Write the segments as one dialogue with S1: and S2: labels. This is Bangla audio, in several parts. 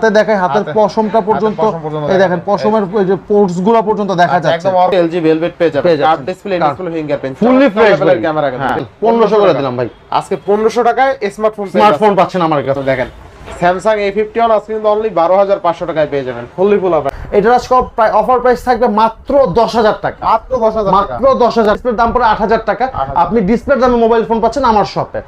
S1: হাতে দেখায় হাতের
S2: হাতে-
S1: পশমটা পর্যন্ত এই দেখেন পশমের ওই যে পোর্টসগুলা পর্যন্ত দেখা
S2: আচ্ছা,
S1: যাচ্ছে।
S2: একদম এলজি ভেলভেট পেয়ে
S1: যাচ্ছেন।
S2: Card display. Display fingerprint
S1: fully fresh
S2: camera
S1: হ্যাঁ পনেরোশো করে দিলাম ভাই।
S2: আজকে 1500 টাকায় স্মার্টফোন
S1: স্মার্টফোন পাচ্ছেন আমার কাছে।
S2: দেখেন স্যামসাং A51 আজকে কিন্তু অনলি 12500 টাকায় পেয়ে যাবেন। ফুললি ফুল অফার
S1: এটার আজকে অফার প্রাইস থাকবে মাত্র দশ হাজার টাকা।
S2: মাত্র 10000 টাকা
S1: মাত্র দশ হাজার। ডিসপ্লের দাম পড়ে আট হাজার টাকা। আপনি ডিসপ্লের দামে মোবাইল ফোন পাচ্ছেন আমার শপে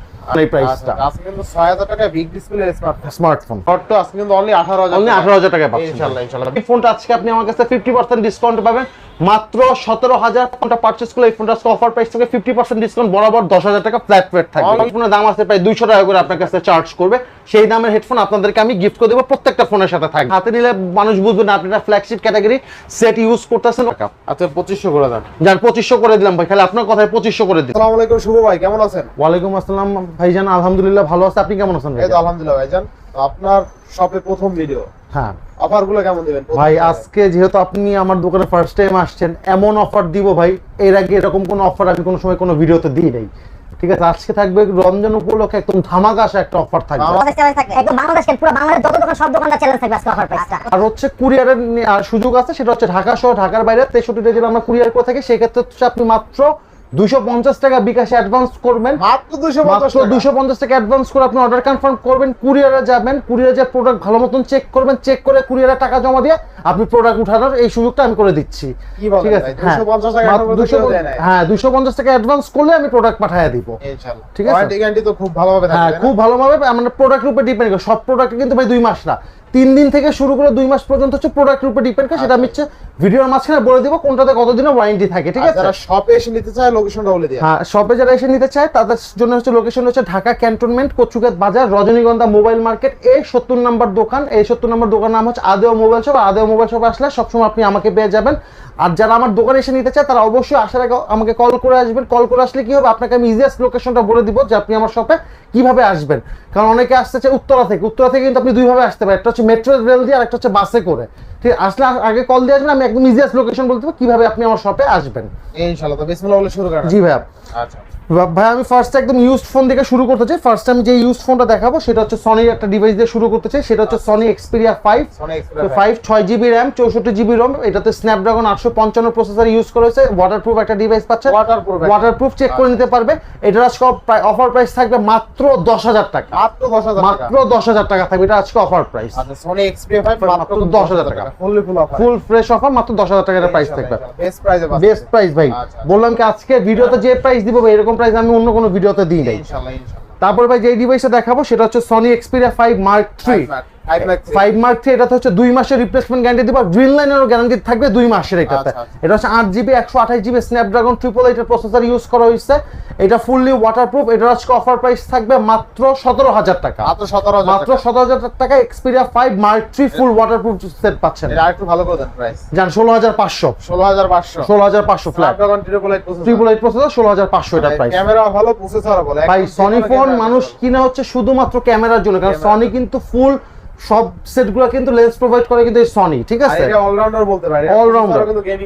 S1: এই প্রাইসটা
S2: আচ্ছা, আজকে কিন্তু 6000 টাকা বিগ ডিসপ্লে স্মার্টফোন
S1: স্মার্টফোন
S2: আজকে কিন্তু অনলি 18000
S1: অনলি আঠারো টাকা টাকায় পাচ্ছেন।
S2: ইনশাআল্লাহ ইনশাআল্লাহ
S1: এই ফোনটা আজকে আপনি আমার কাছে ফিফটি পার্সেন্ট ডিসকাউন্ট পাবেন। মাত্র সতেরো হাজার ফোনটা পার্চেস করলে এই ফোনটা অফার প্রাইস থেকে ফিফটি পার্সেন্ট ডিসকাউন্ট বরাবর দশ হাজার টাকা ফ্ল্যাট রেট থাকবে। ফোনের দাম আছে প্রায় দুইশো টাকা করে আপনার কাছে চার্জ করবে। সেই দামের হেডফোন আপনাদেরকে আমি গিফট করে দেবো প্রত্যেকটা ফোনের সাথে থাকবে। হাতে নিলে মানুষ বুঝবে না আপনি একটা ফ্ল্যাগশিপ ক্যাটাগরি সেট ইউজ করতেছেন।
S2: আচ্ছা পঁচিশশো করে দেন।
S1: যার পঁচিশশো করে দিলাম ভাই খালি আপনার কথায় পঁচিশশো করে দিন
S2: আসসালামু আলাইকুম শুভ ভাই কেমন আছেন?
S1: ওয়ালাইকুম আসসালাম ভাইজান আলহামদুলিল্লাহ ভালো আছে। আপনি কেমন আছেন ভাই
S2: আলহামদুলিল্লাহ ভাইজান। আপনার শপে প্রথম ভিডিও
S1: হ্যাঁ।
S2: অফারগুলো কেমন দিবেন?
S1: ভাই আজকে যেহেতু আপনি আমার দোকানে ফার্স্ট টাইম আসছেন এমন অফার দিব ভাই এর আগে এরকম কোনো অফার আমি কোনো সময় কোনো ভিডিওতে দিই নাই। ঠিক আছে আজকে থাকবে রমজান উপলক্ষে একদম ধামাকা একটা অফার থাকবে।
S2: আমার-
S3: আমাদের চ্যালেঞ্জ থাকবে একদম বাংলাদেশের পুরো বাংলাদেশ যত দোকান সব দোকানটা চ্যালেঞ্জ থাকবে আজকে অফার প্রাইসটা
S1: আর হচ্ছে কুরিয়ারের সুযোগ আছে সেটা হচ্ছে ঢাকা সহ ঢাকার বাইরে তেষট্টিটা জেলা আমরা কুরিয়ার করে থাকি সেক্ষেত্রে হচ্ছে আপনি মাত্র দুশো পঞ্চাশ টাকা বিকাশে অ্যাডভান্স করবেন।
S2: মাত্র 250
S1: মাত্র
S2: টাকা?
S1: অ্যাডভান্স করে আপনি অর্ডার কনফার্ম করবেন কুরিয়ারে যাবেন কুরিয়ারে যে প্রোডাক্ট ভালো মতন চেক করবেন চেক করে কুরিয়ারে টাকা জমা দিয়ে আপনি প্রোডাক্ট উঠানোর এই সুযোগটা আমি করে দিচ্ছি। ঠিক আছে? হ্যাঁ
S2: 250 টাকা
S1: মাত্র 200
S2: পর্যন্ত দেয় নাই?
S1: হ্যাঁ দুশো পঞ্চাশ টাকা অ্যাডভান্স করলে আমি প্রোডাক্ট পাঠিয়ে দিব।
S2: ইনশাআল্লাহ।
S1: ঠিক আছে?
S2: ওয়ারেন্টি গ্যারান্টি তো খুব ভালোভাবে থাকবে
S1: হ্যাঁ খুব ভালোভাবে আমরা প্রোডাক্টের উপর ডিপেন্ড করে। সব প্রোডাক্ট কিন্তু ভাই দুই মাস না। তিন দিন থেকে শুরু করে দুই মাস পর্যন্ত হচ্ছে প্রোডাক্টের উপর ডিপেন্ড করে সেটা আমি হচ্ছে ভিডিওর মাঝখানে বলে দিব কোনটাতে কতদিনের ওয়ারেন্টি থাকে ঠিক আছে?
S2: যারা শপে এসে নিতে চায় লোকেশনটা বলে দিই
S1: হ্যাঁ শপে যারা এসে নিতে চায় তাদের জন্য হচ্ছে লোকেশন হচ্ছে ঢাকা ক্যান্টনমেন্ট কচুকাত বাজার রজনীগন্ধা মোবাইল মার্কেট এই সত্তর নম্বর দোকান। এই সত্তর নম্বর দোকান নাম হচ্ছে আদেও মোবাইল শপ আদেও মোবাইল শপ আসলে সবসময় আপনি আমাকে পেয়ে যাবেন। আর যারা আমার দোকানে এসে নিতে চায় তারা অবশ্যই আসার আগে আমাকে কল করে আসবেন। কল করে আসলে কি হবে? আপনাকে আমি ইজিয়েস্ট লোকেশনটা বলে দিব যে আপনি আমার শপে কীভাবে আসবেন। কারণ অনেকে আসতে চায় উত্তরা থেকে। উত্তরা থেকে কিন্তু আপনি দুইভাবে আসতে পারেন। একটা হচ্ছে মেট্রো রেল দিয়ে আর একটা হচ্ছে বাসে করে। ঠিক আসলে আগে কল দিয়ে আসবেন আমি একদম ইজিয়াস্ট লোকেশন বলতে পারব কীভাবে আপনি আমার শপে আসবেন।
S2: ইনশাআল্লাহ তো বিসমিল্লাহ বলে শুরু করেন।
S1: জি ভাই
S2: আচ্ছা।
S1: ভাই আমি ফার্স্ট একদম ইউজড ফোন থেকে শুরু করতে চাই। ফার্স্ট আমি যে ইউজড ফোনটা দেখাবো সেটা হচ্ছে সনির একটা ডিভাইস দিয়ে শুরু করতে চাই। সেটা হচ্ছে সনি এক্সপিরিয়া ফাইভ ফাইভ ছয় জিবি র্যাম চৌষট্টি জিবি রোম এটাতে স্ন্যাপড্রাগন আটশো পঞ্চান্ন প্রসেসর ইউজ করেছে ওয়াটারপ্রুফ একটা ডিভাইস পাচ্ছে।
S2: একটা।
S1: ওয়াটারপ্রুফ চেক করে নিতে পারবে। এটার আজকে অফার প্রাইস থাকবে মাত্র দশ হাজার টাকা।
S2: মাত্র 10000 টাকা।
S1: মাত্র দশ হাজার টাকা থাকবে। এটা আজকে অফার প্রাইস
S2: আচ্ছা Sony Xperia 5
S1: মাত্র
S2: মাত্র
S1: 10,000 টাকা।
S2: ফুল
S1: ফ্রেশ অফার মাত্র দশ হাজার টাকার প্রাইস থাকবে।
S2: প্রাইসে
S1: বেস্ট প্রাইস ভাই।
S2: আচ্ছা।
S1: বললাম কি আজকে ভিডিওতে যে প্রাইস দিব এরকম প্রাইস আমি অন্য কোনো ভিডিওতে দিই নাই।
S2: ইনশাআল্লাহ ইনশাআল্লাহ
S1: তারপর ভাই যে ডিভাইসটা দেখাবো সেটা হচ্ছে Sony Xperia five Mark three
S2: 5 lakh
S1: five Mark three এটাতে হচ্ছে দুই মাসের রিপ্লেসমেন্ট গ্যারান্টি দিব গ্রিন লাইনেরও গ্যারান্টি থাকবে দুই মাসের এটাতে।
S2: আচ্ছা, আচ্ছা।
S1: এটা হচ্ছে আট জিবি একশো আঠাশ জিবি স্ন্যাপড্রাগন ট্রিপল এইটের প্রসেসর ইউজ করা হয়েছে। এটা ফুললি ওয়াটারপ্রুফ আজকে অফার প্রাইস থাকবে মাত্র সতেরো হাজার টাকা।
S2: মাত্র 17000
S1: মাত্র
S2: টাকা।
S1: সতেরো হাজার টাকা Xperia five Mark three full waterproof set পাচ্ছেন।
S2: এটা ভালো করে প্রাইস
S1: যান ষোলো হাজার পাঁচশো।
S2: 16500
S1: ষোলো হাজার পাঁচশো flat
S2: Snapdragon 888 processor
S1: triple eight processor ষোলো হাজার পাঁচশো এটা প্রাইস
S2: ক্যামেরা ভালো প্রসেসর
S1: ভাই সনি ফোন মানুষ কিনা হচ্ছে শুধুমাত্র ক্যামেরার জন্য কারণ সনি কিন্তু ফুল সব সেটগুলো কিন্তু লেন্স প্রোভাইড করে কিন্তু সনি ঠিক আছে?
S2: এটা অলরাউন্ডার বলতে পারে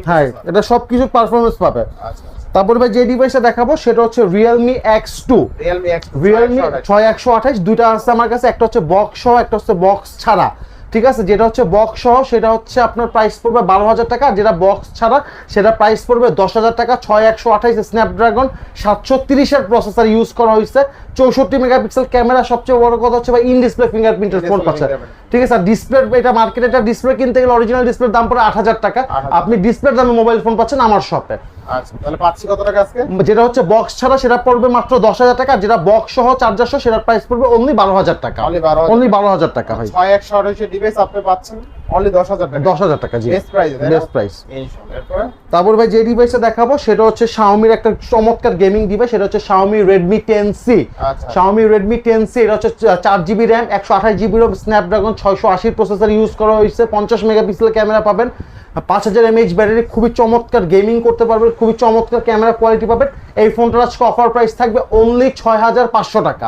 S1: হ্যাঁ এটা সব কিছু পারফরমেন্স পাবে।
S2: আচ্ছা
S1: তারপরে ভাই যে ডিভাইসটা দেখাবো সেটা হচ্ছে Realme X two
S2: Realme X
S1: Realme ছয় একশো আঠাশ দুইটা আছে আমার কাছে একটা হচ্ছে বক্স সহ একটা হচ্ছে বক্স ছাড়া। ঠিক আছে? যেটা হচ্ছে বক্স সহ সেটা হচ্ছে আপনার প্রাইস পড়বে বারো হাজার টাকা। যেটা বক্স ছাড়া সেটা প্রাইস পড়বে দশ হাজার টাকা। ছয় একশো আঠাইশ স্ন্যাপড্রাগন সাতশো তিরিশের প্রসেসর ইউজ করা হয়েছে। চৌষট্টি মেগাপিক্সেল ক্যামেরা সবচেয়ে বড় কথা হচ্ছে ভাই ইন ডিসপ্লে ফিঙ্গারপ্রিন্টের ফোন পাচ্ছে। ঠিক আছে? ডিসপ্লে এটা মার্কেটে একটা ডিসপ্লে কিনতে গেলে অরিজিনাল ডিসপ্লের দাম পড়ে আট হাজার টাকা। আপনি ডিসপ্লের দামে মোবাইল ফোন পাচ্ছেন আমার শপে
S2: আচ্ছা তাহলে পাচ্ছি কত টাকা আজকে?
S1: যেটা হচ্ছে বক্স ছাড়া সেটা পড়বে মাত্র দশ হাজার টাকা যেটা বক্স সহ চার্জার সহ সেটার প্রাইস পড়বে অনলি বারো হাজার টাকা।
S2: Only 12,000
S1: অনলি বারো হাজার টাকা ভাই
S2: ছয় একশো আঠাশের ডিভাইস আপনি পাচ্ছেন অনলি দশ হাজার টাকা।
S1: দশ হাজার টাকা জি।
S2: বেস্ট প্রাইস
S1: বেস্ট প্রাইস তারপর ভাই যে ডিভাইসটা দেখাবো সেটা হচ্ছে শাওমির একটা চমৎকার গেমিং ডিভাইস সেটা হচ্ছে Xiaomi Redmi ten C. Xiaomi Redmi ten C এটা হচ্ছে চার জিবি র্যাম একশো আঠাশ জিবি স্ন্যাপড্রাগন ছয়শো আশির প্রসেসর ইউজ করা হয়েছে পঞ্চাশ মেগাপিক্সেল ক্যামেরা পাবেন। পাঁচ হাজার এমএইচ ব্যাটারি খুবই চমৎকার গেমিং করতে পারবেন খুবই চমৎকার ক্যামেরা কোয়ালিটি পাবেন। এই ফোনটার আজকে অফার প্রাইস থাকবে অনলি ছয় হাজার পাঁচশো টাকা।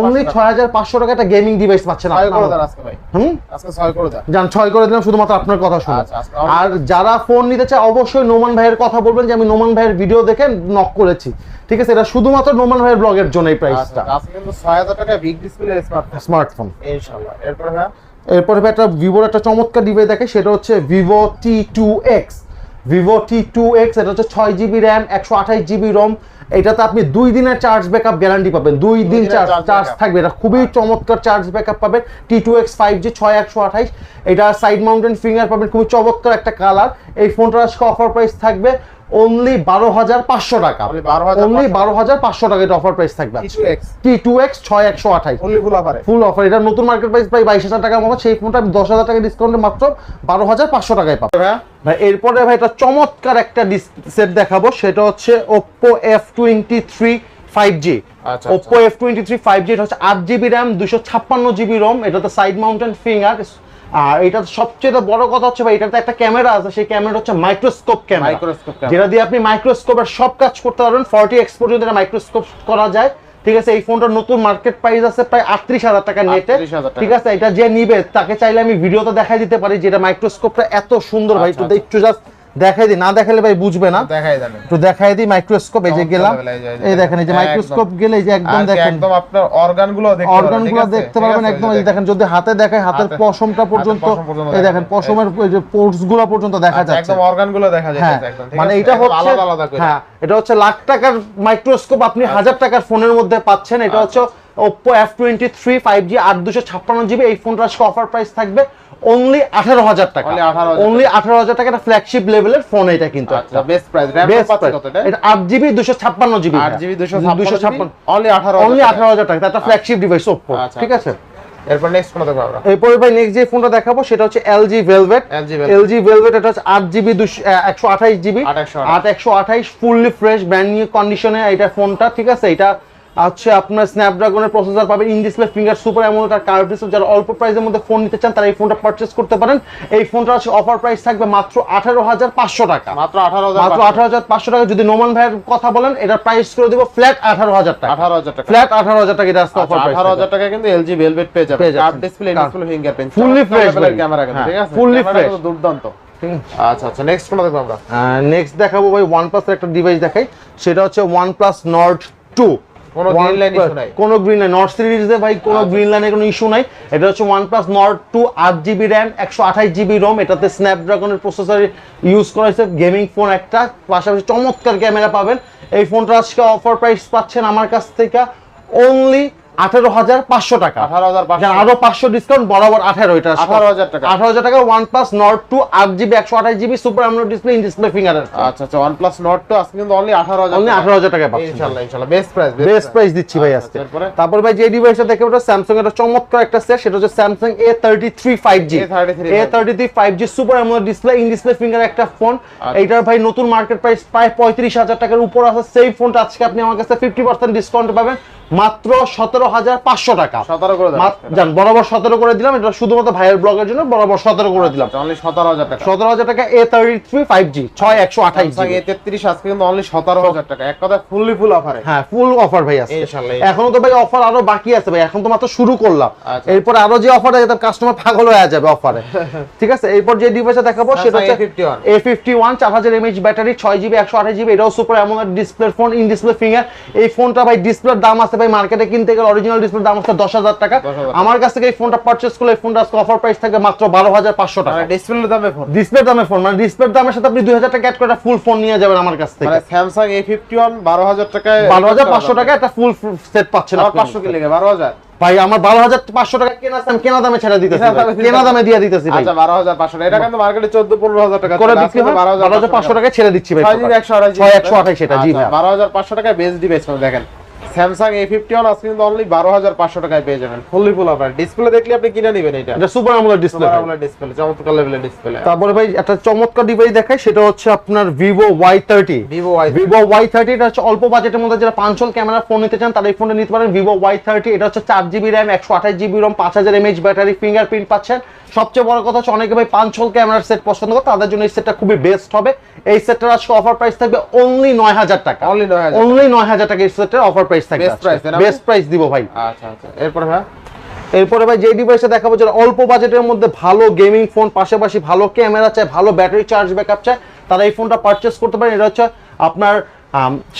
S2: অনলি ছয় হাজার
S1: পাঁচশো টাকা একটা গেমিং ডিভাইস পাচ্ছেন হুম?
S2: ছয় করে
S1: যান ছয় করে দিলাম শুধুমাত্র আপনার কথা শুনে।
S2: আচ্ছা,
S1: আর যারা ফোন নিতে চায় অবশ্যই নোমান ভাইয়ের কথা বলবেন যে আমি নোমান ভাইয়ের ভিডিও দেখে নক করেছি। ঠিক আছে এটা শুধুমাত্র নোমান ভাইয়ের ব্লগের জন্য এই প্রাইসটা
S2: আচ্ছা আজকে কিন্তু ছয় হাজার টাকা বিগ ডিসপ্লে স্মার্টফোন
S1: স্মার্টফোন
S2: ইনশাআল্লাহ। এরপরে হ্যাঁ
S1: এরপরে একটা ভিভোর একটা চমৎকার ডিভাইস দেখে সেটা হচ্ছে Vivo T two X Vivo T two X এটা হচ্ছে ছয় জিবি র্যাম একশো আঠাশ জিবি রোম এটাতে আপনি দুই দিনের চার্জ ব্যাকআপ গ্যারান্টি পাবেন। দুই দিন চার্জ চার্জ থাকবে। এটা খুবই চমৎকার চার্জ ব্যাকআপ পাবেন। T two X five G ছয় একশো আঠাইশ এটা সাইড মাউন্টেন ফিঙ্গার পাবেন। খুবই চমৎকার একটা কালার এই ফোনটার আজকে অফার প্রাইস থাকবে অনলি বারো হাজার পাঁচশো টাকা।
S2: Only 12,500
S1: অনলি বারো হাজার পাঁচশো টাকা এটা অফার প্রাইস থাকবে
S2: T2X
S1: টি টু এক্স ছয় একশো
S2: ফুললি ফুল অফারে
S1: ফুল অফার এটা নতুন মার্কেট প্রাইস প্রায় বাইশ হাজার টাকার মতো। সেই ফোনটা আমি দশ হাজার টাকা ডিসকাউন্টে মাত্র বারো হাজার পাঁচশো টাকায় পাবো। ভাই এরপরে ভাই এটা চমৎকার একটা সেট দেখাবো। সেটা হচ্ছে Oppo F twenty three five G Oppo F twenty three five G এটা হচ্ছে আট জিবি র্যাম দুশো ছাপ্পান্ন জিবি রোম এটাতে সাইড মাউন্টেন ফিঙ্গার আর এটা সবচেয়ে বড় কথা হচ্ছে ভাই এটাতে একটা ক্যামেরা আছে সেই ক্যামেরা হচ্ছে মাইক্রোস্কোপ ক্যামেরা
S2: মাইক্রোস্কোপ।
S1: যেটা দিয়ে আপনি মাইক্রোস্কোপের সব কাজ করতে পারবেন ফর্টি এক্স পর্যন্ত এটা মাইক্রোস্কোপ করা যায় ঠিক আছে এই ফোনটার নতুন মার্কেট প্রাইস আছে প্রায় আটত্রিশ হাজার টাকা নেটে
S2: 38,000 টাকা।
S1: ঠিক আছে এটা যে নিবে তাকে চাইলে আমি ভিডিওতে দেখাই দিতে পারি যেটা মাইক্রোস্কোপটা এত সুন্দর ভাই
S2: তো
S1: দেখছ একটু জাস্ট দেখাই দিই না দেখালে ভাই বুঝবে না।
S2: দেখাই
S1: একটু দেখাই দিই মাইক্রোস্কোপ এই যে গেলাম।
S2: এই
S1: দেখেন এই যে মাইক্রোস্কোপ গেলে এই যে একদম দেখেন।
S2: একদম আপনার অর্গানগুলো দেখতে
S1: অর্গানগুলো দেখতে পারবেন একদম এই দেখেন যদি হাতে দেখায় হাতের পশমটা পর্যন্ত এই দেখেন পশমের এই যে পর্যন্ত দেখা যাচ্ছে।
S2: একদম অর্গানগুলো দেখা
S1: হ্যাঁ
S2: যাচ্ছে একদম
S1: মানে এটা হচ্ছে
S2: আলাদা আলাদা করে।
S1: হ্যাঁ এটা হচ্ছে লাখ টাকার মাইক্রোস্কোপ আপনি
S2: আচ্ছা।
S1: হাজার টাকার ফোনের মধ্যে পাচ্ছেন। এটা হচ্ছে Oppo F twenty three five G আট দুশো ছাপ্পান্ন জিবি এই ফোনটার আজকে অফার প্রাইস থাকবে অনলি আঠারো হাজার টাকা। অনলি আঠারো হাজার টাকা। এটা ফ্ল্যাগশিপ লেভেলের ফোন এটা কিন্তু
S2: আচ্ছা বেস্ট প্রাইস এটা?
S1: আট জিবি দুশো ছাপ্পান্ন জিবি
S2: 8 জিবি
S1: 256
S2: 256 অনলি 18
S1: অনলি আঠারো হাজার টাকা। এটা ফ্ল্যাগশিপ ডিভাইস
S2: আচ্ছা,
S1: ঠিক আছে?
S2: এরপর নেক্সট কোন দেখো আমরা।
S1: এরপরে ভাই নেক্সট যে ফোনটা দেখাবো সেটা হচ্ছে এলজি ভেলভেট
S2: LG Velvet।
S1: এটা হচ্ছে আট জিবি একশো আঠাইশ জিবি
S2: 828
S1: আট একশো আঠাইশ ফুললি ফ্রেশ ব্র্যান্ড নিউ কন্ডিশনে এটা ফোনটা ঠিক আছে? এটা হচ্ছে আপনার স্ন্যাপড্রাগনের প্রসেসর পাবেন ইন ডিসপ্লে ফিঙ্গার সুপার এমন একটা কার্ভ ডিসপ্লে যারা অল্প প্রাইসের মধ্যে ফোন নিতে চান তারা এই ফোনটা পারচেস করতে পারেন। এই ফোনটা হচ্ছে অফার প্রাইস থাকবে মাত্র আঠারো হাজার পাঁচশো টাকা।
S2: মাত্র 18000
S1: মাত্র আঠারো হাজার পাঁচশো টাকা। যদি নোমান ভাইয়ের কথা বলেন এটা প্রাইস করে দিব ফ্ল্যাট আঠারো হাজার টাকা।
S2: 18000 টাকা।
S1: ফ্ল্যাট আঠারো হাজার টাকা এটা অফার প্রাইস
S2: 18000 টাকা কিন্তু LG Velvet পেয়ে
S1: যাচ্ছেন।
S2: Curve display. Display fingerprint
S1: Fully fresh ভাই।
S2: ক্যামেরা কিন্তু ঠিক আছে?
S1: Fresh।
S2: কিন্তু দুর্দান্ত। আচ্ছা আচ্ছা নেক্সট কোন দেখো আমরা?
S1: নেক্সট দেখাবো ভাই OnePlus এর একটা ডিভাইস দেখাই। সেটা হচ্ছে OnePlus Nord 2
S2: কোনো
S1: কোনো গ্রিন লাইন নর্থ সিরিজে ভাই কোনো গ্রিন লাইনের কোনো ইস্যু নাই। এটা হচ্ছে OnePlus Nord 2 আট জিবি র্যাম একশো আঠাশ জিবি রোম এটাতে স্ন্যাপড্রাগনের প্রসেসর ইউজ করা হয়েছে। গেমিং ফোন একটা। পাশাপাশি চমৎকার ক্যামেরা পাবেন। এই ফোনটা আজকে অফার প্রাইস পাচ্ছেন আমার কাছ থেকে অনলি আঠারো হাজার পাঁচশো টাকা। আরও পাঁচশো ডিসকাউন্ট বরাবর আঠারো এটা
S2: 18,000 টাকা।
S1: আঠারো হাজার টাকা ওয়ান প্লাস নট টু আট জিবি একশো আঠাশ GB super AMOLED display in display finger
S2: আচ্ছা আচ্ছা OnePlus Nord 2 আজকে কিন্তু অনলি 18000
S1: অনলি আঠারো হাজার টাকা পাচ্ছেন।
S2: ইনশাআল্লাহ ইনশাআল্লাহ বেস্ট প্রাইস
S1: বেস্ট প্রাইস দিচ্ছি ভাই
S2: আচ্ছা,
S1: আজকে।
S2: তারপরে?
S1: তারপর ভাই যে ডিভাইসটা দেখে ওটা স্যামসাং এর চমৎকার একটা সেট সেটা হচ্ছে Samsung A thirty three five G A thirty three five G super AMOLED display in display finger একটা ফোন
S2: আচ্ছা।
S1: এইটার ভাই নতুন মার্কেট প্রাইস প্রায় পঁয়ত্রিশ হাজার টাকার উপর আছে। সেই ফোনটা আজকে আপনি আমার কাছে ফিফটি পার্সেন্ট ডিসকাউন্ট পাবেন। মাত্র সতেরো হাজার পাঁচশো টাকা।
S2: 17 করে
S1: যান বরাবর সতেরো করে দিলাম এটা শুধুমাত্র ভাইয়ের ব্লগের জন্য বরাবর সতেরো করে দিলাম।
S2: অনলি 17000 টাকা।
S1: সতেরো হাজার টাকা A thirty three five G ছয় একশো আঠাইশ
S2: Samsung A33 আজকে কিন্তু অনলি 17000 টাকা। এক কথা ফুললি ফুল অফারে
S1: হ্যাঁ ফুল অফার ভাই আছে এখনও তো ভাই অফার আরও বাকি আছে ভাই এখন তো মাত্র শুরু করলাম।
S2: আচ্ছা।
S1: এরপর আরও যে অফার আছে তার কাস্টমার পাগল হয়ে যাবে অফারে ঠিক আছে এরপর যে ডিভাইসটা দেখাবো সেটা
S2: Samsung
S1: হচ্ছে এ ফিফটি ওয়ান চার হাজার এমএইচ ব্যাটারি ছয় জিবি একশো আঠাশ জিবি এটাও সুপার এমন display phone in display finger এই ফোনটা ভাই ডিসপ্লের দাম আছে ভাই মার্কেটে কিনতে গেলে অরিজিনাল ডিসপ্লের দাম আছে দশ হাজার টাকা। আমার কাছ থেকে এই ফোনটা পারচেস করলে এই ফোনটা আজকে অফার প্রাইস থাকবে মাত্র বারো হাজার পাঁচশো টাকা।
S2: ডিসপ্লের দামে ফোন
S1: ডিসপ্লের দামে ফোন মানে ডিসপ্লের দামের সাথে আপনি দুই হাজার টাকা অ্যাড করে ফুল ফোন নিয়ে যাবেন আমার কাছ থেকে।
S2: মানে Samsung A51 12000 টাকায়
S1: বারো হাজার পাঁচশো টাকা একটা ফুল সেট পাচ্ছেন
S2: আর
S1: আপনি।
S2: 500 কি লেগে? 12000
S1: ভাই আমার বারো হাজার পাঁচশো টাকা কেনা দাম কেনা দামে ছেড়ে দিতেছি
S2: কেনা। দামে
S1: দিয়ে দিতেছি ভাই।
S2: আচ্ছা 12500 এটা কিন্তু মার্কেটে 14 15000 টাকা।
S1: করে বিক্রি হয় বারো হাজার পাঁচশো টাকা ছেড়ে দিচ্ছি ভাই
S2: একশো আঠাশ
S1: একশো আঠাশ সেটা জি ভাই
S2: বারো হাজার পাঁচশো টাকায় বেস্ট ডিভাইস দেখেন। স্যামসাং এ ফিফটি ওয়ান আজকে কিন্তু অনলি বারো হাজার পাঁচশো টাকায় পেয়ে যাবেন। ফুললি ফুল অফার ডিসপ্লে দেখলে আপনি কিনে নেবেন এটা
S1: এটা সুপার আমলের ডিসপ্লে
S2: ডিসপ্লে চমৎকার লেভেলের ডিসপ্লে
S1: তারপরে ভাই একটা চমৎকার ডিভাইস দেখাই সেটা হচ্ছে আপনার Vivo Y thirty
S2: Vivo Y
S1: Vivo Y thirty এটা হচ্ছে অল্প বাজেটের মধ্যে যারা পাঁচশো ক্যামেরা ফোন নিতে চান তারা এই ফোনটা নিতে পারেন। ভিভো ওয়াই থার্টি এটা হচ্ছে চার জিবি র্যাম একশো আঠাশ জিবি রম পাঁচ হাজার এমএইচ ব্যাটারি ফিঙ্গারপ্রিন্ট পাচ্ছেন। সবচেয়ে বড় কথা হচ্ছে অনেকে ভাই পাঁচশো ক্যামেরার সেট পছন্দ করে তাদের জন্য এই সেটটা খুবই বেস্ট হবে। এই সেটটার আজকে অফার প্রাইস থাকবে অনলি নয় হাজার টাকা।
S2: অনলি নয় হাজার
S1: টাকা এই সেটের অফার প্রাইস থাকবে
S2: বেস্ট প্রাইস?
S1: বেস্ট প্রাইস দিব ভাই।
S2: আচ্ছা আচ্ছা। এরপর হ্যাঁ?
S1: এরপরে ভাই যে ডিভাইসটা দেখাবো যারা অল্প বাজেটের মধ্যে ভালো গেমিং ফোন পাশাপাশি ভালো ক্যামেরা চায় ভালো ব্যাটারি চার্জ ব্যাকআপ চায় তারা এই ফোনটা পারচেস করতে পারেন। এটা হচ্ছে আপনার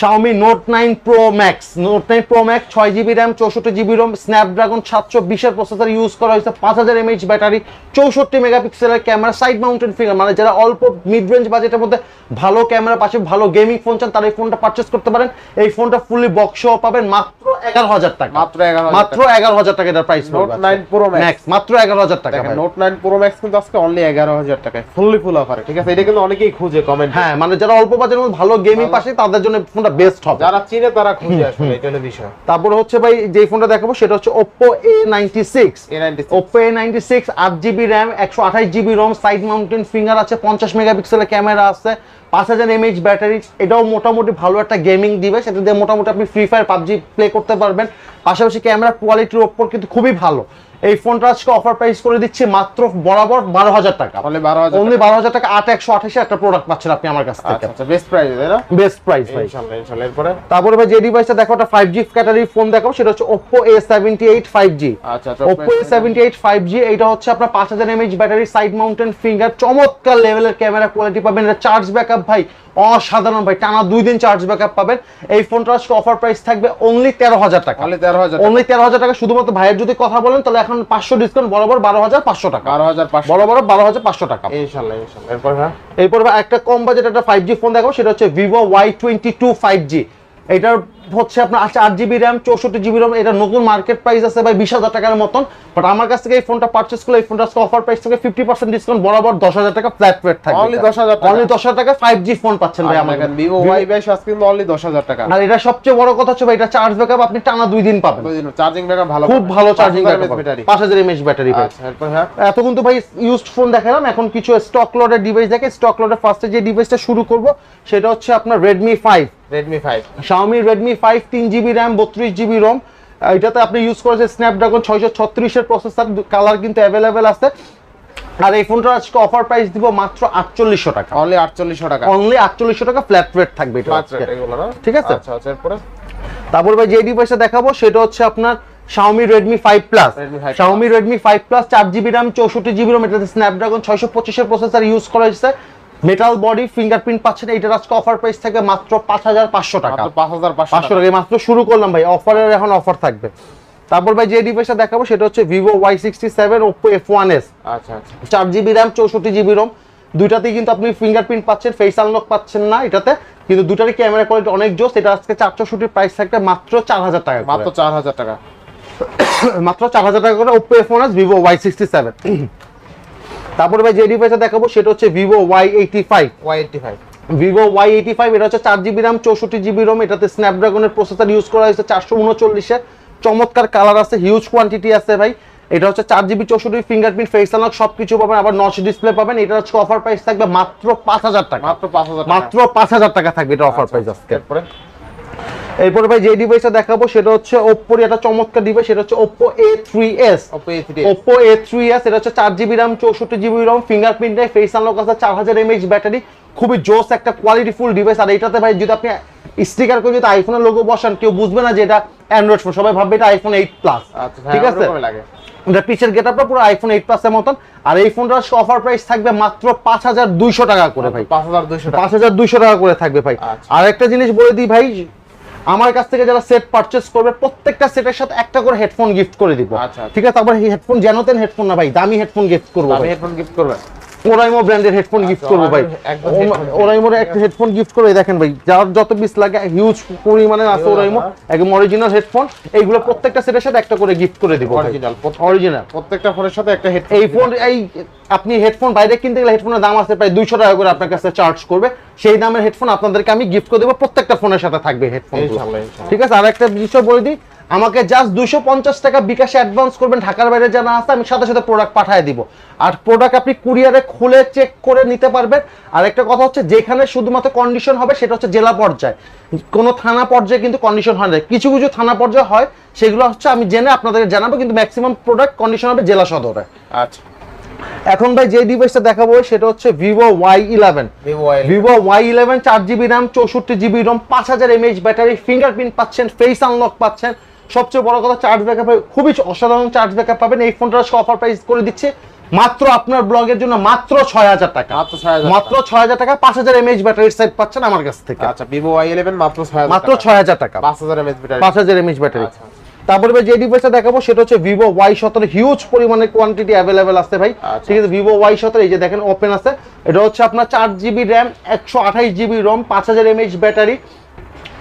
S1: Xiaomi Note nine Pro Max Note nine Pro Max ছয় জিবি র্যাম চৌষট্টি জিবি রোম স্ন্যাপড্রাগন সাতশো বিশের প্রসেসর ইউজ করা হয়েছে পাঁচ হাজার এমএইচ ব্যাটারি চৌষট্টি মেগাপিক্সেলের ক্যামেরা সাইড মাউন্টেন ফিঙ্গার মানে যারা অল্প মিড রেঞ্জ বাজেটের মধ্যে ভালো ক্যামেরা পাশে ভালো গেমিং ফোন চান তারা এই ফোনটা পারচেস করতে পারেন। এই ফোনটা ফুললি বক্স পাবেন মাত্র এগারো হাজার টাকা।
S2: মাত্র 11,000
S1: মাত্র এগারো হাজার টাকা এটার price
S2: Note 9 Pro Max।
S1: Max মাত্র এগারো হাজার টাকা।
S2: নোট নাইন প্রো ম্যাক্স কিন্তু আজকে অনলি এগারো হাজার টাকায় ফুললি ফুল অফারে ঠিক আছে? এটা কিন্তু অনেকেই খুঁজে কমেন্ট
S1: হ্যাঁ মানে যারা অল্প বাজেটের মধ্যে ভালো গেমিং পাশে তাদের জন্য ফোনটা বেস্ট হবে।
S2: যারা চিনে তারা খুঁজে আসলে এটা হলো বিষয়।
S1: তারপরে হচ্ছে ভাই যে ফোনটা দেখাবো সেটা হচ্ছে Oppo A96
S2: এ নাইনটি
S1: Oppo A96 আট জিবি র্যাম একশো আঠাশ GB ROM side mounted finger আছে পঞ্চাশ মেগাপিক্সেলের ক্যামেরা আছে পাঁচ হাজার এমএইচ ব্যাটারি এটাও মোটামুটি ভালো একটা গেমিং দিবে সেটা দিয়ে মোটামুটি আপনি ফ্রি ফায়ার পাবজি প্লে করতে পারবেন। পাশাপাশি ক্যামেরা কোয়ালিটির ওপর কিন্তু খুবই ভালো। এই ফোনটা আজকে অফার প্রাইস করে দিচ্ছি মাত্র বরাবর বারো হাজার টাকা।
S2: অনলি বারো হাজার
S1: অনলি বারো হাজার টাকা আট একশো আঠাশে একটা প্রোডাক্ট পাচ্ছেন আপনি আমার কাছ থেকে।
S2: আচ্ছা আচ্ছা বেস্ট প্রাইস
S1: বেস্ট প্রাইস ভাই।
S2: এরপরে?
S1: তারপরে ভাই যে ডিভাইসটা দেখো একটা ফাইভ জি ক্যাটারি ফোন দেখো সেটা হচ্ছে Oppo A seventy eight five G Oppo A seventy eight five G এটা হচ্ছে আপনার পাঁচ হাজার mAh battery side mounted finger চমৎকার লেভেলের ক্যামেরা কোয়ালিটি পাবেন এটা চার্জ ব্যাকআপ ভাই অসাধারণ ভাই টানা দুই দিন চার্জ ব্যাকআপ পাবেন। এই ফোনটা আজকে অফার প্রাইস থাকবে অনলি তেরো হাজার টাকা।
S2: অনলি তেরো হাজার
S1: অনলি তেরো হাজার টাকা শুধুমাত্র ভাইয়ের যদি কথা বলেন তাহলে এখন পাঁচশো ডিসকাউন্ট বরাবর বারো হাজার পাঁচশো টাকা।
S2: বারো হাজার
S1: বড় বারো হাজার পাঁচশো টাকা।
S2: ইনশাআল্লাহ ইনশাআল্লাহ এরপর
S1: এরপর একটা কম বাজেট একটা ফাইভ জি ফোন দেখাবো সেটা হচ্ছে Vivo Y twenty two five G এটার হচ্ছে আপনার আছে আট জিবি র্যাম চৌষট্টি জিবি র্যাম এটা নতুন মার্কেট প্রাইস আছে ভাই বিশ হাজার টাকার মতন। বাট আমার কাছ থেকে এই ফোনটা পারচেস করলে এই ফোনটা অফার প্রাইস থেকে ফিফটি পার্সেন্ট ডিসকাউন্ট বরাবর দশ হাজার টাকা ফ্ল্যাট রেট থাকবে।
S2: Only 10,000 টাকা?
S1: অনলি দশ হাজার টাকা ফাইভ জি ফোন পাচ্ছেন ভাই আমার
S2: কাছে। ভিভো ওয়াই বাইশ আজকে কিন্তু অনলি দশ হাজার টাকা।
S1: আর এটা সবচেয়ে বড় কথা হচ্ছে ভাই এটা চার্জ ব্যাকআপ আপনি টানা দুই দিন পাবেন।
S2: চার্জিং ব্যাকআপ ভালো
S1: খুব ভালো চার্জিং
S2: ব্যাটারি
S1: পাঁচ হাজার এমএচ ব্যাটারি ভাই
S2: আচ্ছা হ্যাঁ।
S1: এত কিন্তু ভাই ইউজড ফোন দেখালাম এখন কিছু স্টক লটের ডিভাইস দেখে স্টক লটের ফার্স্টে যে ডিভাইসটা শুরু করব সেটা হচ্ছে আপনার Redmi five
S2: Redmi five
S1: Xiaomi Redmi 5 তিন জিবি র্যাম বত্রিশ জিবি রোম এটাতে আপনি ইউজ করেছেন স্ন্যাপড্রাগন ছয়শো ছত্রিশের প্রসেসর কালার কিন্তু অ্যাভেলেবেল আছে। আর এই ফোনটা আজকে অফার প্রাইস দিব মাত্র আটচল্লিশশো টাকা।
S2: অনলি আটচল্লিশশো টাকা।
S1: অনলি আটচল্লিশশো টাকা ফ্ল্যাট রেট থাকবে এটা ঠিক আছে?
S2: আচ্ছা আচ্ছা এরপরে?
S1: তারপর ভাই যে ডিভাইসটা দেখাবো সেটা হচ্ছে আপনার Xiaomi Redmi 5 Plus
S2: Redmi 5
S1: Xiaomi Redmi 5 Plus চার জিবি র্যাম চৌষট্টি জিবি রোম এটাতে স্ন্যাপড্রাগন ছয়শো পঁচিশের প্রসেসর ইউজ করা হয়েছে। মেটাল বডি ফিঙ্গারপ্রিন্ট পাচ্ছেন এইটার আজকে অফার প্রাইস থাকে মাত্র পাঁচ হাজার পাঁচশো টাকা।
S2: পাঁচ হাজার পাঁচশো
S1: টাকা। মাত্র শুরু করলাম ভাই। অফারের এখন অফার থাকবে। তারপর ভাই যে ডিভাইসটা দেখাবো সেটা হচ্ছে Vivo Y sixty seven Oppo F one S
S2: আচ্ছা
S1: চার জিবি র্যাম চৌষট্টি জিবি রোম দুইটাতেই কিন্তু আপনি ফিঙ্গারপ্রিন্ট পাচ্ছেন ফেস আনলক পাচ্ছেন না এটাতে। কিন্তু দুটারই ক্যামেরা কোয়ালিটি অনেক জোস। এটা আজকে চারশো শুটির প্রাইস থাকবে মাত্র চার হাজার টাকা
S2: মাত্র
S1: মাত্র
S2: চার হাজার টাকা।
S1: মাত্র চার হাজার টাকা করে Oppo F one S Vivo Y sixty seven তারপর ভাই যে ডিভাইসটা দেখাবো সেটা হচ্ছে Vivo Y eighty five
S2: Y eighty five
S1: Vivo Y eighty five এটা হচ্ছে চার জিবি র্যাম চৌষট্টি জিবি রোম এটাতে স্ন্যাপড্রাগনের প্রসেসর ইউজ করা হয়েছে চারশো উনচল্লিশে। চমৎকার কালার আছে হিউজ কোয়ান্টিটি আছে ভাই। এটা হচ্ছে চার জিবি চৌষট্টি ফিঙ্গারপ্রিন্ট ফেস আনলক সব কিছু পাবেন আবার নচ ডিসপ্লে পাবেন। এটা হচ্ছে অফার প্রাইস থাকবে মাত্র পাঁচ হাজার টাকা।
S2: মাত্র পাঁচ হাজার টাকা।
S1: মাত্র পাঁচ হাজার টাকা থাকবে এটা অফার
S2: আচ্ছা,
S1: প্রাইস আজকে।
S2: এরপরে
S1: ভাই যে ডিভাইসটা দেখাবো সেটা হচ্ছে ওপ্পোর একটা চমৎকার ডিভাইস সেটা হচ্ছে Oppo A three S Oppo A three S এটা হচ্ছে চার জিবি র্যাম চৌষট্টি GB ROM fingerprint face unlock আছে চার হাজার এমএইচ ব্যাটারি খুবই জোস একটা কোয়ালিটি ফুল ডিভাইস আর এটাতে ভাই যদি আপনি স্টিকার করে যদি আইফোনের লোগো বসান কেউ বুঝবে না যে এটা অ্যান্ড্রয়েড ফোন সবাই ভাববে এটা আইফোন এইট প্লাস
S2: আচ্ছা
S1: ঠিক আছে? এটা পিছের গেটআপটা পুরো আইফোন এইট প্লাসের মতন। আর এই ফোনটার অফার প্রাইস থাকবে মাত্র পাঁচ হাজার দুইশো টাকা করে ভাই।
S2: পাঁচ হাজার দুইশো টাকা।
S1: পাঁচ হাজার দুইশো টাকা করে থাকবে ভাই।
S2: আচ্ছা।
S1: আর একটা জিনিস বলে দিই ভাই আমার কাছ থেকে যারা সেট পারচেস করবে প্রত্যেকটা সেটের সাথে একটা করে হেডফোন গিফট করে দিব।
S2: আচ্ছা, আচ্ছা।
S1: ঠিক আছে? তারপর হেডফোন যেন তেন হেডফোন না ভাই দামি হেডফোন গিফট করব
S2: হেডফোন গিফট করবে
S1: ওরাইমো ব্র্যান্ডের হেডফোন গিফট করব ভাই। ওরাইমোর একটা হেডফোন গিফট করে দেখেন ভাই। যার যত পিস লাগে হিউজ পরিমাণে আছে ওরাইমো
S2: হ্যাঁ।
S1: একদম অরিজিনাল হেডফোন এইগুলো প্রত্যেকটা সেটের সাথে একটা করে গিফট করে দিব
S2: প্রত্যেক-
S1: অরিজিনাল
S2: প্রত্যেকটা ফোনের সাথে একটা হেডফোন
S1: এই ফোন এই আপনি হেডফোন বাইরে কিনতে গেলে হেডফোনের দাম আছে প্রায় দুইশো টাকা করে আপনার কাছে চার্জ করবে। সেই দামের হেডফোন আপনাদেরকে আমি গিফট করে দেবো। প্রত্যেকটা ফোনের সাথে থাকবে হেডফোন। ঠিক আছে? আর একটা বিষয় বলে দিই। আমাকে জাস্ট দুশো পঞ্চাশ টাকা বিকাশে অ্যাডভান্স করবেন ঢাকার বাইরে জানা আছে আমি সাথে সাথে প্রোডাক্ট পাঠিয়ে দিব। আর প্রোডাক্ট আপনি কুরিয়ারে খুলে চেক করে নিতে পারবেন। আর একটা কথা হচ্ছে যেখানে শুধুমাত্র কন্ডিশন হবে সেটা হচ্ছে জেলা পর্যায়ে। কোনো থানা পর্যায়ে কিন্তু কন্ডিশন হয় না। কিছু কিছু থানা পর্যায়ে হয় সেগুলো হচ্ছে আমি জেনে আপনাদেরকে জানাব কিন্তু ম্যাক্সিমাম প্রোডাক্ট কন্ডিশন হবে জেলা সদরে।
S2: আচ্ছা।
S1: এখন ভাই যে ডিভাইসটা দেখাবো সেটা হচ্ছে Vivo Y eleven
S2: Vivo Y
S1: eleven চার জিবি র্যাম চৌষট্টি জিবি রম পাঁচ হাজার এমএইচ ব্যাটারি ফিঙ্গারপ্রিন্ট পাচ্ছেন ফেস আনলক পাচ্ছেন। সবচেয়ে বড় কথা চার্জ ব্যাকআপ খুবই অসাধারণ চার্জ ব্যাকআপ পাবেন। এই ফোনটা অফার প্রাইস করে দিচ্ছে। মাত্র আপনার ব্লগের জন্য মাত্র ছয় হাজার টাকা।
S2: মাত্র 6,000
S1: মাত্র ছয় হাজার টাকা পাঁচ হাজার এমএইচ ব্যাটারির সেট পাচ্ছেন আমার কাছ থেকে।
S2: আচ্ছা ভিভো ওয়াই ইলেভেন মাত্র
S1: মাত্র ছয় হাজার টাকা।
S2: পাঁচ হাজার এমএচ ব্যাটারি
S1: পাঁচ হাজার এমএইচ ব্যাটারি
S2: আচ্ছা,
S1: তারপরে যে ডিভাইসটা দেখাবো সেটা হচ্ছে ভিভো ওয়াই সতেরো। হিউজ পরিমাণে কোয়ান্টিটি অ্যাভেলেবেল আছে ভাই।
S2: আচ্ছা।
S1: ঠিক আছে ভিভো ওয়াই সতেরো এই যে দেখেন ওপেন আছে। এটা হচ্ছে আপনার চার জিবি র্যাম একশো আঠাইশ জিবি রোম পাঁচ হাজার এমএইচ ব্যাটারি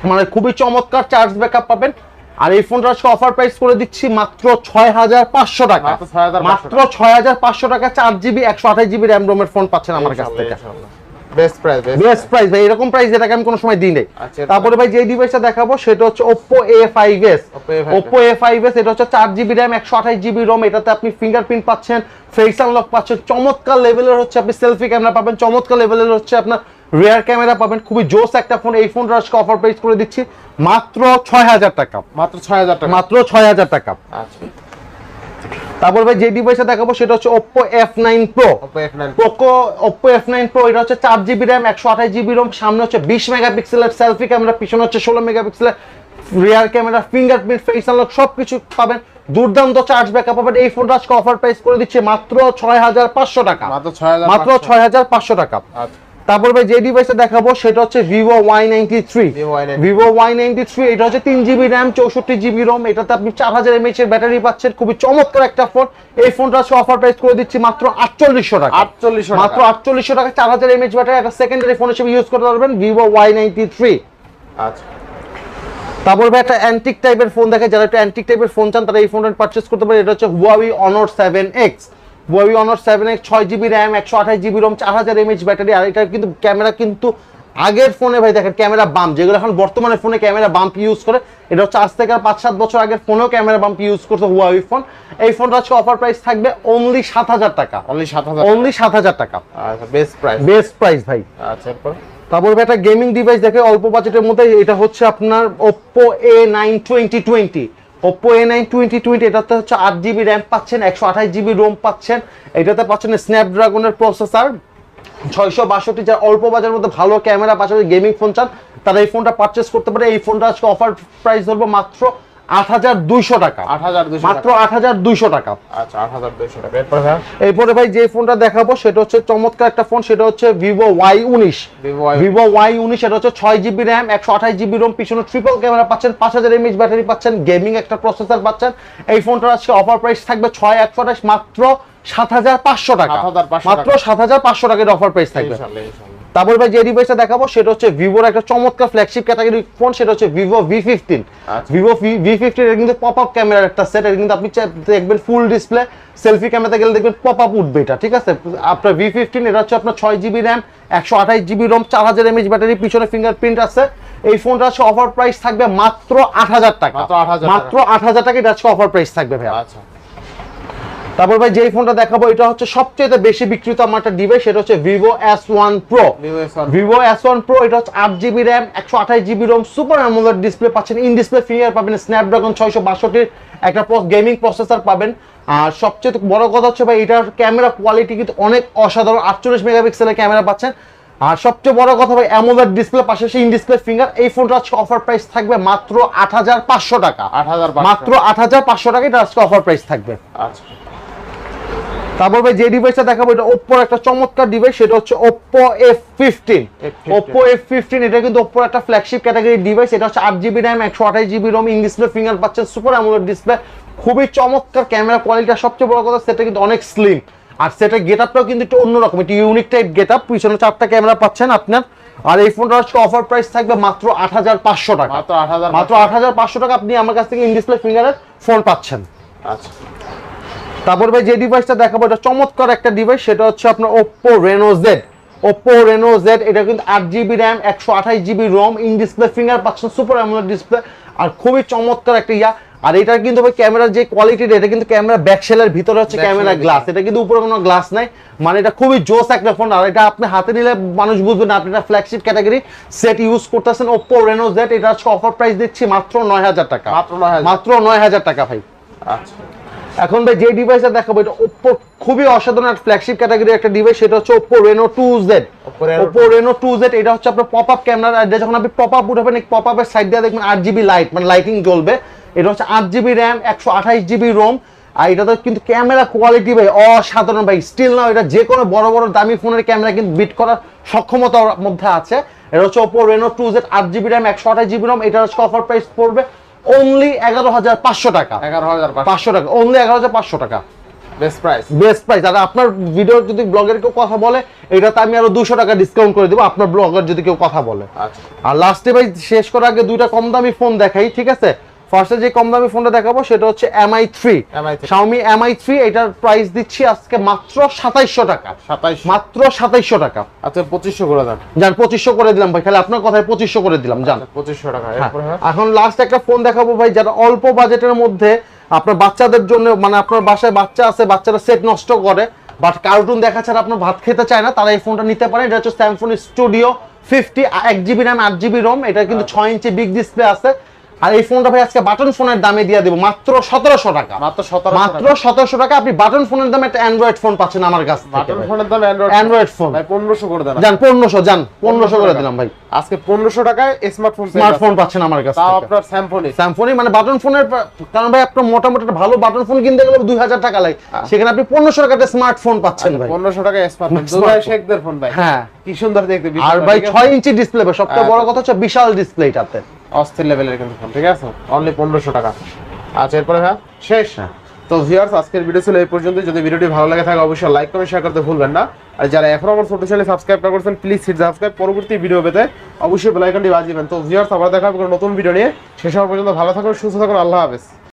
S1: মানে খুবই চমৎকার চার্জ ব্যাকআপ পাবেন। আর এই ফোনটা আজকে অফার প্রাইস করে দিচ্ছি মাত্র ছয় হাজার পাঁচশো টাকা।
S2: মাত্র 6,500
S1: ছয় হাজার পাঁচশো টাকা চার জিবি একশো আঠাইশ জিবি র্যাম রোমের ফোন পাচ্ছেন আমার কাছ থেকে।
S2: বেস্ট প্রাইস
S1: বেস্ট প্রাইস ভাই এরকম প্রাইস এটাকে আমি কোনো সময় দিই নাই।
S2: আচ্ছা,
S1: তারপরে ভাই যে ডিভাইসটা দেখাবো সেটা হচ্ছে Oppo A5s
S2: Oppo A5s
S1: Oppo A5s এটা হচ্ছে চার জিবি র্যাম একশো আঠাশ জিবি রোম এটাতে আপনি ফিঙ্গারপ্রিন্ট পাচ্ছেন ফেস আনলক পাচ্ছেন চমৎকার লেভেলের হচ্ছে আপনি সেলফি ক্যামেরা পাবেন চমৎকার লেভেলের হচ্ছে আপনার রিয়ার ক্যামেরা পাবেন। খুবই জোস একটা ফোন এই ফোনটা আজকে অফার প্রাইস করে দিচ্ছি। মাত্র ছয় হাজার টাকা।
S2: মাত্র ছয় হাজার টাকা।
S1: মাত্র ছয় হাজার টাকা।
S2: আচ্ছা।
S1: তারপর ভাই যে ডিভাইসটা দেখাবো সেটা হচ্ছে Oppo F9 Pro
S2: Oppo F9
S1: F nine Pro এটা হচ্ছে চার জিবি র্যাম একশো আঠাশ জিবি রোম সামনে হচ্ছে বিশ মেগাপিক্সেলের সেলফি ক্যামেরা পিছনে হচ্ছে ষোলো মেগাপিক্সেলের rear camera fingerprint face unlock সব কিছু পাবেন। দুর্দান্ত চার্জ ব্যাকআপ পাবেন। এই ফোনটা আজকে অফার প্রাইস করে দিচ্ছে মাত্র ছয় হাজার পাঁচশো টাকা।
S2: মাত্র ছয় হাজার
S1: মাত্র ছয় হাজার পাঁচশো টাকা।
S2: আচ্ছা।
S1: তারপর ভাই যে ডিভাইসটা দেখাবো সেটা হচ্ছে Vivo Y ninety three
S2: Vivo Y93
S1: Vivo Y ninety three এটা হচ্ছে তিন জিবি র্যাম চৌষট্টি জিবি রোম এটাতে আপনি চার হাজার এমএইচ এর ব্যাটারি পাচ্ছেন খুবই চমৎকার একটা ফোন এই ফোনটা আজকে অফার প্রাইস করে দিচ্ছি মাত্র আটচল্লিশশো টাকা।
S2: আটচল্লিশশো
S1: মাত্র আটচল্লিশশো টাকা চার হাজার এমএইচ ব্যাটারি একটা সেকেন্ডারি ফোন হিসেবে ইউজ করতে পারবেন ভিভো ওয়াই নাইনটি থ্রি
S2: আচ্ছা।
S1: তারপর ভাই একটা অ্যান্টিক টাইপের ফোন দেখে যারা একটা অ্যান্টিক টাইপের ফোন চান তারা এই ফোনটা পারচেস করতে পারে। এটা হচ্ছে হুয়াওই অনর seven X Huawei Honor seven X ছয় জিবি র্যাম একশো আঠাশ জিবি রোম চার হাজার এমএইচ ব্যাটারি আর এটা কিন্তু ক্যামেরা কিন্তু আগের ফোনে ভাই দেখেন ক্যামেরা বাম্প যেগুলো এখন বর্তমানে ফোনে ক্যামেরা বাম্প ইউজ করে এটা হচ্ছে আজ থেকে পাঁচ সাত বছর আগের ফোনেও ক্যামেরা বাম্প ইউজ করতো হুয়াওই ফোন এই ফোনটা আজকে অফার প্রাইস থাকবে অনলি সাত হাজার টাকা।
S2: অনলি সাত হাজার
S1: অনলি সাত হাজার টাকা।
S2: আচ্ছা বেস্ট প্রাইস
S1: বেস্ট প্রাইস ভাই।
S2: আচ্ছা
S1: তারপর একটা গেমিং ডিভাইস দেখে অল্প বাজেটের মধ্যে এটা হচ্ছে আপনার Oppo A9 2020 Oppo A9 2020 এটাতে হচ্ছে আট জিবি র্যাম পাচ্ছেন, একশো আঠাশ জিবি রোম পাচ্ছেন। এটাতে পাচ্ছেন স্ন্যাপড্রাগনের প্রসেসর ছয়শো বাষট্টি, যার অল্প বাজারের মধ্যে ভালো ক্যামেরা পাশাপাশি গেমিং ফোন চান। তারা এই ফোনটা পারচেস করতে পারে। এই ফোনটা আজকে অফার প্রাইস ধরবো মাত্র টাকা। মাত্র টাকা।
S2: আচ্ছা এরপর
S1: ভাই? যে ফোনটা দেখাবো সেটা হচ্ছে চমৎকার একটা ফোন সেটা হচ্ছে ভিভো ওয়াই উনিশ। ভিভো ওয়াই উনিশ। এটা হচ্ছে ছয় জিবি র্যাম একশো আঠাশ জিবি রোম পিছনে ট্রিপল ক্যামেরা পাচ্ছেন পাঁচ হাজার ব্যাটারি পাচ্ছেন গেমিং একটা প্রসেসর পাচ্ছেন। এই ফোনটার আজকে অফার প্রাইস থাকবে ছয় একশো আঠাশ মাত্র সাত হাজার পাঁচশো টাকা।
S2: 7,500
S1: মাত্র সাত হাজার পাঁচশো টাকার অফার প্রাইস থাকবে। তারপর ভাই যে ডিভাইসটা দেখাবো সেটা হচ্ছে ভিভোর একটা চমৎকার ফ্ল্যাগশিপ ক্যাটাগরি ফোন সেটা হচ্ছে Vivo V fifteen. Vivo V fifteen এটা কিন্তু পপ আপ ক্যামেরার একটা সেট এটা কিন্তু আপনি দেখবেন ফুল ডিসপ্লে সেলফি ক্যামেরাতে গেলে দেখবেন পপ আপ উঠবে এটা ঠিক আছে? আপনার ভি ফিফটিন এটা হচ্ছে আপনার ছয় জিবি র্যাম একশো আঠাশ জিবি রোম চার হাজার এমএইচ ব্যাটারি পিছনে ফিঙ্গারপ্রিন্ট আছে। এই ফোনটা হচ্ছে অফার প্রাইস থাকবে মাত্র আট হাজার টাকা।
S2: মাত্র 8,000 টাকা।
S1: মাত্র আট হাজার টাকা এটা হচ্ছে অফার প্রাইস থাকবে ভাই
S2: আচ্ছা।
S1: তারপর ভাই যেই ফোনটা দেখাবো এটা হচ্ছে সবচেয়ে বেশি বিক্রিত আমার একটা ডিভাইস সেটা হচ্ছে Vivo S one Pro
S2: Vivo S1
S1: Vivo S one Pro এটা হচ্ছে আট জিবি র্যাম একশো আঠাশ GB ROM super AMOLED display পাচ্ছেন। ইন ডিসপ্লে ফিঙ্গার পাবেন স্ন্যাপড্রাগন ছয়শো বাষট্টির একটা গেমিং প্রসেসর পাবেন। আর সবচেয়ে বড় কথা হচ্ছে ভাই এটার ক্যামেরা কোয়ালিটি কিন্তু অনেক অসাধারণ আটচল্লিশ মেগাপিক্সেলের ক্যামেরা পাচ্ছেন। আর সবচেয়ে বড় কথা ভাই অ্যামোলেড ডিসপ্লে পাশাপাশি ইন ডিসপ্লে ফিঙ্গার এই ফোনটা আজকে অফার প্রাইস থাকবে মাত্র আট হাজার পাঁচশো টাকা।
S2: আট হাজার
S1: মাত্র আট হাজার পাঁচশো টাকা এটা আজকে অফার প্রাইস থাকবে।
S2: আচ্ছা।
S1: তারপর ভাই যে ডিভাইসটা দেখাবো এটা ওপ্পোর একটা চমৎকার ডিভাইস সেটা হচ্ছে Oppo F fifteen
S2: F15
S1: Oppo F fifteen এটা কিন্তু ওপ্পোর একটা ফ্ল্যাগশিপ ক্যাটাগরি ডিভাইস এটা হচ্ছে আট জিবি র্যাম একশো আঠাশ GB ROM in display finger পাচ্ছেন সুপার অ্যামোলেড ডিসপ্লে খুবই চমৎকার ক্যামেরা কোয়ালিটি সবচেয়ে বড় কথা সেটা কিন্তু অনেক স্লিম আর সেটা গেট আপটাও কিন্তু একটু অন্যরকম একটু ইউনিক টাইপ গেট আপ পিছনে চারটা ক্যামেরা পাচ্ছেন আপনার। আর এই ফোনটা আজকে অফার প্রাইস থাকবে মাত্র আট হাজার পাঁচশো টাকা।
S2: মাত্র আট হাজার
S1: মাত্র আট হাজার পাঁচশো টাকা আপনি আমার কাছ থেকে ইন ডিসপ্লে ফিঙ্গারের ফোন পাচ্ছেন।
S2: আচ্ছা।
S1: তারপর ভাই যে ডিভাইসটা দেখাবো এটা চমৎকার একটা ডিভাইস সেটা হচ্ছে আপনার Oppo Reno Z Oppo Reno Z এটা কিন্তু আট জিবি র্যাম একশো আঠাশ GB ROM in display finger পাচ্ছেন সুপার অ্যামোলেড ডিসপ্লে আর খুবই চমৎকার একটা ইয়া। আর এটা কিন্তু ভাই ক্যামেরার যে কোয়ালিটি এটা কিন্তু ক্যামেরা ব্যাকশেলের ভিতরে হচ্ছে ক্যামেরা গ্লাস এটা কিন্তু উপরে কোনো গ্লাস নাই। মানে এটা খুবই জোস একটা ফোন আর এটা আপনি হাতে নিলে মানুষ বুঝবে না আপনি এটা ফ্ল্যাগশিপ ক্যাটাগরি সেট ইউজ করতেছেন Oppo রেনো জেড এটা হচ্ছে অফার প্রাইস দিচ্ছি মাত্র নয় হাজার টাকা।
S2: মাত্র 9,000
S1: মাত্র নয় হাজার টাকা ভাই।
S2: আচ্ছা।
S1: এখন ভাই যে ডিভাইসটা দেখাবো এটা ওপ্পো খুবই অসাধারণ ফ্ল্যাগশিপ ক্যাটাগরি একটা ডিভাইস সেটা হচ্ছে Oppo Reno two Z Oppo Reno two Z এটা হচ্ছে আপনার পপ আপ ক্যামেরা যখন আপনি পপ আপ উঠাবেন পপ আপের সাইড দিয়ে দেখবেন আট জিবি লাইট মানে লাইটিং জ্বলবে। এটা হচ্ছে আট জিবি র্যাম একশো আঠাইশ জিবি রোম আর এটা তো কিন্তু ক্যামেরা কোয়ালিটি ভাই অসাধারণ ভাই। স্টিল না এটা যে কোনো বড় বড় দামি ফোনের ক্যামেরা কিন্তু বিট করার সক্ষমতার মধ্যে আছে। এটা হচ্ছে ওপো রেনো টু জেড আট জিবি র্যাম একশো আঠাশ জিবি র্যাম এটা হচ্ছে অফার প্রাইস পড়বে। অনলি এগারো হাজার পাঁচশো টাকা।
S2: এগারো হাজার
S1: পাঁচশো। টাকা। অনলি এগারো হাজার পাঁচশো টাকা।
S2: বেস্ট প্রাইস
S1: বেস্ট প্রাইস আর আপনার ভিডিও যদি ব্লগের কেউ কথা বলে এটাতে আমি আরও দুশো টাকা ডিসকাউন্ট করে দেবো। আপনার ব্লগার যদি কেউ কথা বলে।
S2: আচ্ছা।
S1: আর লাস্টে ভাই শেষ করার আগে দুইটা কম দামি ফোন দেখাই ঠিক আছে? ফার্স্টে যে কম দামি ফোনটা দেখাবো সেটা হচ্ছে Mi three. Xiaomi Mi three এটার প্রাইস দিচ্ছি আজকে মাত্র সাতাইশশো টাকা।
S2: সাতাইশ।
S1: মাত্র সাতাইশশো টাকা।
S2: আচ্ছা পঁচিশশো করে দেন।
S1: যান পঁচিশশো করে দিলাম ভাই খালি আপনার কথায় পঁচিশশো করে দিলাম যান।
S2: পঁচিশশো টাকা।
S1: হ্যাঁ।
S2: হ্যাঁ।
S1: এখন লাস্ট একটা ফোন দেখাবো ভাই যারা অল্প বাজেটের মধ্যে আপনার বাচ্চাদের জন্য মানে আপনার বাসায় বাচ্চা আছে বাচ্চারা সেট নষ্ট করে বাট কার্টুন দেখা ছাড়া আপনার ভাত খেতে চায় না তারা এই ফোনটা নিতে পারে এটা হচ্ছে স্যামসং স্টুডিও ফিফটি এক জিবি র্যাম আট জিবি রোম এটা কিন্তু
S2: আচ্ছা।
S1: ছয় ইঞ্চি বিগ ডিসপ্লে আছে। আর এই ফোনটা ভাই আজকে বাটন ফোনের দামে দিয়ে দেবো মাত্র সতেরোশো টাকা।
S2: মাত্র সতেরো
S1: মাত্র সতেরোশো টাকা আপনি বাটন ফোনের দামে একটা অ্যান্ড্রয়েড ফোন পাচ্ছেন আমার কাছ থেকে
S2: বাটন ফোনের দাম অ্যান্ড্রয়েড
S1: ফোন
S2: ভাই পনেরোশো করে দেন।
S1: যান পনেরোশো যান পনেরোশো করে দিলাম ভাই।
S2: আজকে পনেরোশো টাকায় স্মার্টফোন
S1: স্মার্টফোন পাচ্ছেন আমার কাছ
S2: তাও আপনার স্যামফোনই
S1: স্যামফোনই মানে বাটন ফোনের কারণ ভাই আপনার মোটামুটি একটা ভালো বাটন ফোন কিনতে গেলে দুই হাজার টাকা লাগে। সেখানে আপনি পনেরোশো টাকাতে স্মার্টফোন পাচ্ছেন ভাই।
S2: পনেরোশো টাকায় স্মার্টফোন দুবাই শেখদের ফোন ভাই।
S1: হ্যাঁ।
S2: কি সুন্দর দেখতে
S1: আর ভাই? ছয় ইঞ্চি ডিসপ্লে ভাই। সবথেকে বড়
S2: আচ্ছা।
S1: কথা হচ্ছে বিশাল ডিসপ্লে এটাতে
S2: অস্থির লেভেলের কিন্তু ফোন ঠিক আছে? অনলি পনেরোশো টাকা। আচ্ছা এরপরে হ্যাঁ শেষ।
S1: হ্যাঁ।
S2: তো ভিউয়ার্স আজকের ভিডিও ছিল এই পর্যন্ত যদি ভিডিওটি ভালো লাগে থাকে অবশ্যই লাইক কমেন্ট শেয়ার করতে ভুলবেন না। আর যারা এখনও আমার ছোটো চ্যানেল সাবস্ক্রাইব না করছেন প্লিজ হিট সাবস্ক্রাইব পরবর্তী ভিডিও পেতে অবশ্যই বেলাইকনটি বাজিবেন তো ভিউয়ার্স আবার দেখা হবে নতুন ভিডিও নিয়ে। শেষ হওয়ার পর্যন্ত ভালো থাকুন সুস্থ থাকুন। আল্লাহ হাফেজ।